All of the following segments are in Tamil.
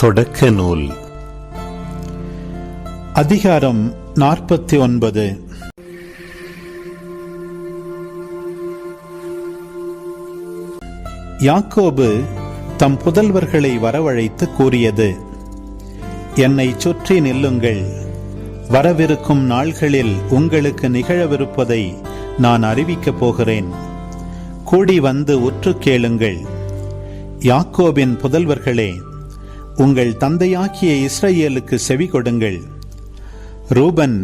தொடக்க நூல் அதிகாரம் நாற்பத்தி ஒன்பது யாக்கோபு தம் புதல்வர்களை வரவழைத்து கூறியது என்னை சுற்றி நில்லுங்கள். வரவிருக்கும் நாள்களில் உங்களுக்கு நிகழவிருப்பதை நான் அறிவிக்கப் போகிறேன். கூடி வந்து உற்று கேளுங்கள். யாக்கோபின் புதல்வர்களே உங்கள் தந்தையாக்கிய இஸ்ரையேலுக்கு செவி கொடுங்கள். ரூபன்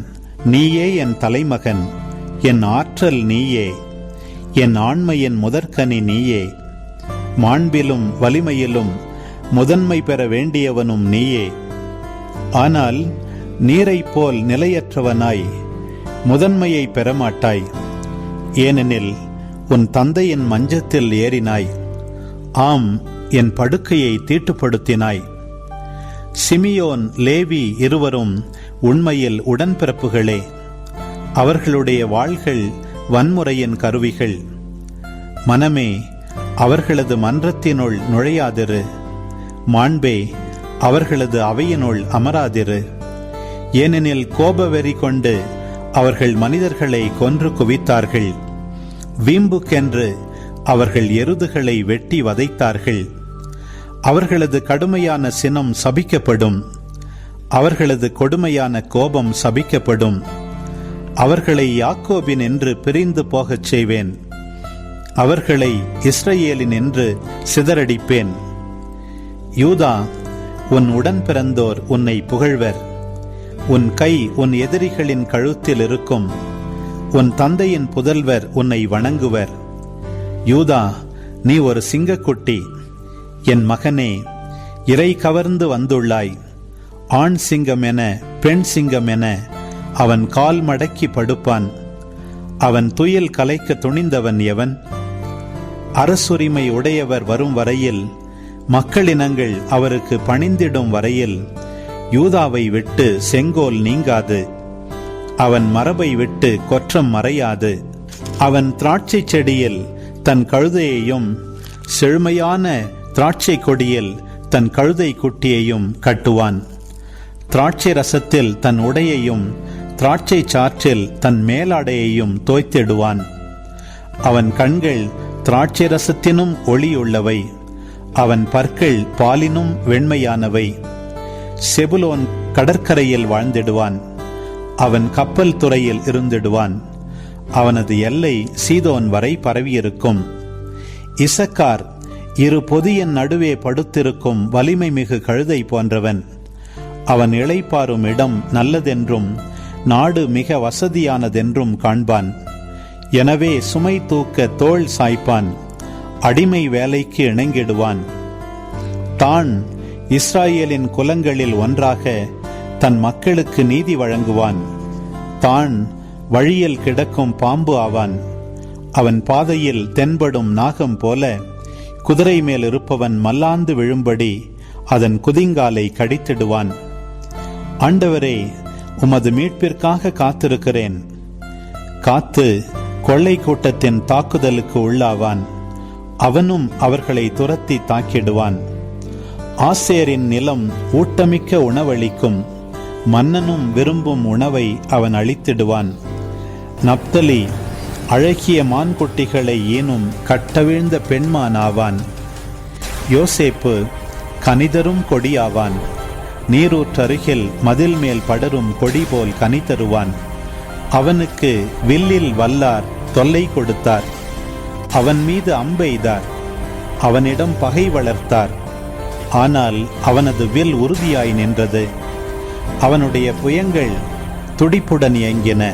நீயே என் தலைமகன் என் ஆற்றல் நீயே என் ஆண்மையின் முதற்கனி நீயே. மாண்பிலும் வலிமையிலும் முதன்மை பெற வேண்டியவனும் நீயே. ஆனால் நீரைப் போல் நிலையற்றவனாய் முதன்மையை பெறமாட்டாய். ஏனெனில் உன் தந்தையின் மஞ்சத்தில் ஏறினாய். ஆம் என் படுக்கையை தீட்டுப்படுத்தினாய். சிமியோன் லேவி இருவரும் உண்மையில் உடன்பிறப்புகளே. அவர்களுடைய வாள்கள் வன்முறையின் கருவிகள். மனமே அவர்களது மன்றத்தினுள் நுழையாதிரு. மாண்பே அவர்களது அவையினுள் அமராதிரு. ஏனெனில் கோபவெறி கொண்டு அவர்கள் மனிதர்களை கொன்று குவித்தார்கள். வீம்புக்கென்று அவர்கள் எருதுகளை வெட்டி வதைத்தார்கள். அவர்களது கடுமையான சினம் சபிக்கப்படும். அவர்களது கொடுமையான கோபம் சபிக்கப்படும். அவர்களை யாக்கோபின் என்று பிரிந்து போகச் செய்வேன். அவர்களை இஸ்ரேலின் என்று சிதறடிப்பேன். யூதா உன் உடன் பிறந்தோர் உன்னை புகழ்வர். உன் கை உன் எதிரிகளின் கழுத்தில் இருக்கும். உன் தந்தையின் புதல்வர் உன்னை வணங்குவர். யூதா நீ ஒரு சிங்கக்குட்டி. என் மகனே இறை கவர்ந்து வந்துள்ளாய். ஆண் சிங்கம் என பெண் சிங்கம் என அவன் கால் மடக்கி படுப்பான். அவன் துயில் கலைக்க துணிந்தவன் எவன்? அரசுரிமை உடையவர் வரும் வரையில் மக்களினங்கள் அவருக்கு பணிந்திடும் வரையில் யூதாவை விட்டு செங்கோல் நீங்காது. அவன் மரபை விட்டு கொற்றம் மறையாது. அவன் திராட்சை செடியில் தன் கழுதையையும் செழுமையான திராட்சை கொடியில் தன் கழுதை குட்டியையும் கட்டுவான். திராட்சை ரசத்தில் தன் உடையையும் திராட்சை சாற்றில் தன் மேலாடையையும் தோய்த்திடுவான். அவன் கண்கள் திராட்சை ரசத்தினும் ஒளியுள்ளவை. அவன் பற்கள் பாலினும் வெண்மையானவை. செபுலோன் கடற்கரையில் வாழ்ந்திடுவான். அவன் கப்பல் துறையில் இருந்திடுவான். அவனது எல்லை சீதோன் வரை பரவியிருக்கும். இசக்கார் இரு பொதியின் நடுவே படுத்திருக்கும் வலிமை மிகு கழுதை போன்றவன். அவன் இளைப்பாரும் இடம் நல்லதென்றும் நாடு மிக வசதியானதென்றும் காண்பான். எனவே சுமை தூக்க தோல் சாய்ப்பான் அடிமை வேலைக்கு இணங்கிடுவான். தான் இஸ்ராயேலின் குலங்களில் ஒன்றாக தன் மக்களுக்கு நீதி வழங்குவான். தான் வழியில் கிடக்கும் பாம்பு ஆவான். அவன் பாதையில் தென்படும் நாகம் போல குதிரை மேல் இருப்பவன் மல்லாந்து விழும்படி அதன் குதிங்காலை கடித்திடுவான். ஆண்டவரே உமது மீட்பிற்காக காத்திருக்கிறேன். காத்து கொள்ளை கூட்டத்தின் தாக்குதலுக்கு உள்ளாவான். அவனும் அவர்களை துரத்தி தாக்கிடுவான். ஆசேரின் நிலம் ஊட்டமிக்க உணவளிக்கும். மன்னனும் விரும்பும் உணவை அவன் அளித்திடுவான். நப்தலி அழகிய மான்குட்டிகளை ஈனும் கட்டவிழ்ந்த பெண்மான் ஆவான் யோசேப்பு கனிதரும் கொடியாவான். நீரூற்றருகில் மதில் மேல் படரும் கொடி போல் கனி தருவான் அவனுக்கு வில்லில் வல்லார் தொல்லை கொடுத்தார். அவன் மீது அம்பெய்தார் அவனிடம் பகை வளர்த்தார். ஆனால் அவனது வில் உறுதியாய் நின்றது. அவனுடைய புயங்கள் துடிப்புடன் இயங்கின.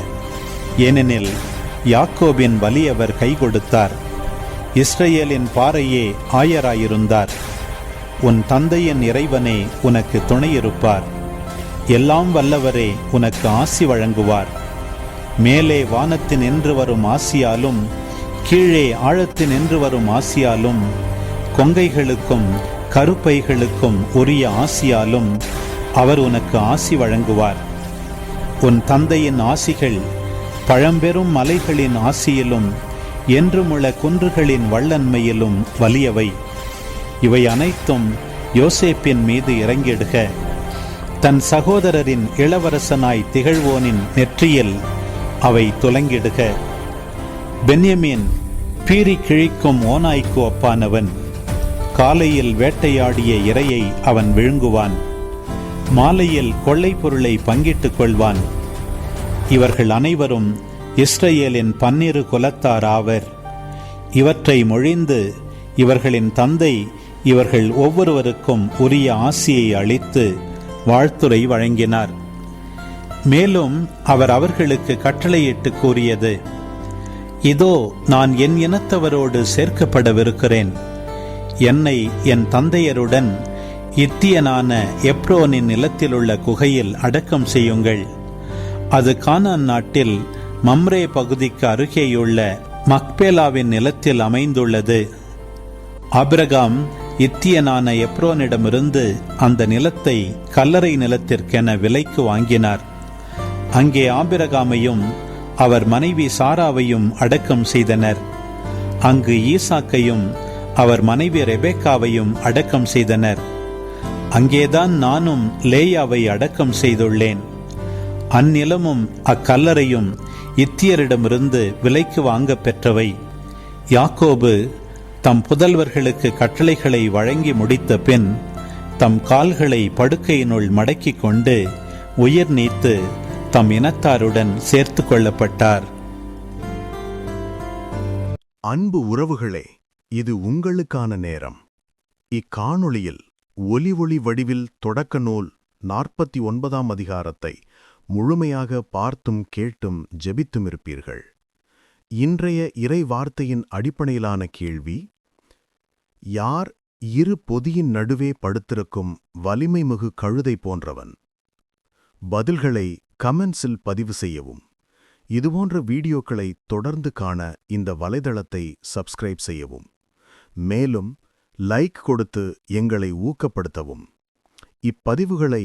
ஏனெனில் யாக்கோபின் வலியவர் கை கொடுத்தார். இஸ்ரேலின் பாறையே ஆயராயிருந்தார். உன் தந்தையின் இறைவனே உனக்கு துணையிருப்பார். எல்லாம் வல்லவரே உனக்கு ஆசி வழங்குவார். மேலே வானத்தில் நின்று வரும் ஆசியாலும் கீழே ஆழத்து நின்று வரும் ஆசியாலும் கொங்கைகளுக்கும் கருப்பைகளுக்கும் உரிய ஆசியாலும் அவர் உனக்கு ஆசி வழங்குவார். உன் தந்தையின் ஆசிகள் பழம்பெரும் மலைகளின் ஆசியிலும் என்றுமுள்ள குன்றுகளின் வள்ளன்மையிலும் வலியவை. இவை அனைத்தும் யோசேப்பின் மீது இறங்கிடுக. தன் சகோதரரின் இளவரசனாய் திகழ்வோனின் நெற்றியில் அவை துலங்கிடுக. பென்யமீன் பீறி கிழிக்கும் ஓனாய்க்கு ஒப்பானவன். காலையில் வேட்டையாடிய இரையை அவன் விழுங்குவான். மாலையில் கொள்ளை பொருளை பங்கிட்டுக் கொள்வான். இவர்கள் அனைவரும் இஸ்ரேலின் பன்னிரு குலத்தார் ஆவர் இவற்றை மொழிந்து இவர்களின் தந்தை இவர்கள் ஒவ்வொருவருக்கும் உரிய ஆசியை அளித்து வாழ்த்துரை வழங்கினார். மேலும் அவர் அவர்களுக்கு கட்டளையிட்டு கூறியது இதோ நான் என் இனத்தவரோடு சேர்க்கப்படவிருக்கிறேன். என்னை என் தந்தையருடன் இத்தியனான எப்ரோனின் நிலத்திலுள்ள குகையில் அடக்கம் செய்யுங்கள். அது கானான் நாட்டில் மம்ரே பகுதிக்கு அருகேயுள்ள மக்பேலாவின் நிலத்தில் அமைந்துள்ளது. ஆபிரகாம் இத்தியனான எப்ரோனிடமிருந்து அந்த நிலத்தை கல்லறை நிலத்திற்கென விலைக்கு வாங்கினார். அங்கே ஆபிரகாமையும் அவர் மனைவி சாராவையும் அடக்கம் செய்தனர். அங்கு ஈசாக்கையும் அவர் மனைவி ரெபேக்காவையும் அடக்கம் செய்தனர். அங்கேதான் நானும் லேயாவை அடக்கம் செய்துள்ளேன். அந்நிலமும் அக்கல்லறையும் இத்தியரிடமிருந்து விலைக்கு வாங்க பெற்றவை. யாக்கோபு தம் புதல்வர்களுக்கு கட்டளைகளை வழங்கி முடித்த பின் தம் கால்களை படுக்கையினுள் மடக்கிக் கொண்டு உயிர் நீத்து தம் இனத்தாருடன் சேர்த்து கொள்ளப்பட்டார். அன்பு உறவுகளே இது உங்களுக்கான நேரம். இக்காணொளியில் ஒலி ஒளி வடிவில் தொடக்க நூல் நாற்பத்தி ஒன்பதாம் அதிகாரத்தை முழுமையாக பார்த்தும் கேட்டும் ஜெபித்தும் இருப்பீர்கள் இன்றைய இறை வார்த்தையின் அடிப்படையிலான கேள்வி யார் இரு பொதியின் நடுவே படுத்திருக்கும் வலிமைமிகு கழுதை போன்றவன்? பதில்களை கமெண்ட்ஸில் பதிவு செய்யவும். இதுபோன்ற வீடியோக்களை தொடர்ந்து காண இந்த வலைதளத்தை சப்ஸ்கிரைப் செய்யவும். மேலும் லைக் கொடுத்து எங்களை ஊக்கப்படுத்தவும். இப்பதிவுகளை